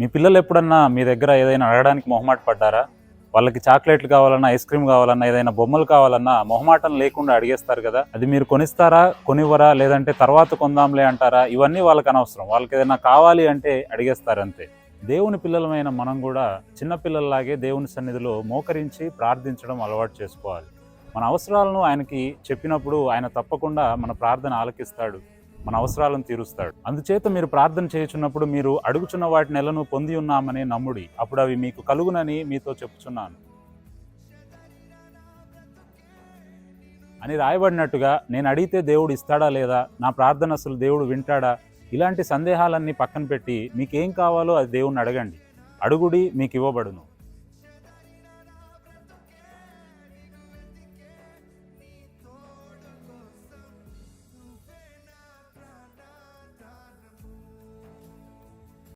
మీ పిల్లలు ఎప్పుడన్నా మీ దగ్గర ఏదైనా అడగడానికి మొహమాట పడ్డారా? వాళ్ళకి చాక్లెట్లు కావాలన్నా ఐస్ క్రీమ్ కావాలన్నా ఏదైనా బొమ్మలు కావాలన్నా మొహమాటం లేకుండా అడిగేస్తారు కదా. అది మీరు కొనిస్తారా కొనివ్వరా లేదంటే తర్వాత కొందాంలే అంటారా? ఇవన్నీ వాళ్ళకి అనవసరం. వాళ్ళకి ఏదైనా కావాలి అంటే అడిగేస్తారు అంతే దేవుని పిల్లలమైన మనం కూడా చిన్నపిల్లల్లాగే దేవుని సన్నిధిలో మోకరించి ప్రార్థించడం అలవాటు చేసుకోవాలి. మన అవసరాలను ఆయనకి చెప్పినప్పుడు ఆయన తప్పకుండా మన ప్రార్థన ఆలకిస్తాడు. మన అవసరాలను తీరుస్తాడు. అందుచేత మీరు ప్రార్థన చేయుచున్నప్పుడు మీరు అడుగుచున్న వాటి నెలను పొంది ఉన్నామని నమ్ముడి. అప్పుడు అవి మీకు కలుగునని మీతో చెప్పుచున్నాను. అని రాయబడినట్టుగా నేను అడిగితే దేవుడు ఇస్తాడా లేదా? నా ప్రార్థన అసలు దేవుడు వింటాడా? ఇలాంటి సందేహాలన్నీ పక్కన పెట్టి మీకేం కావాలో అది దేవుణ్ణి అడగండి. అడుగుడి మీకు ఇవ్వబడును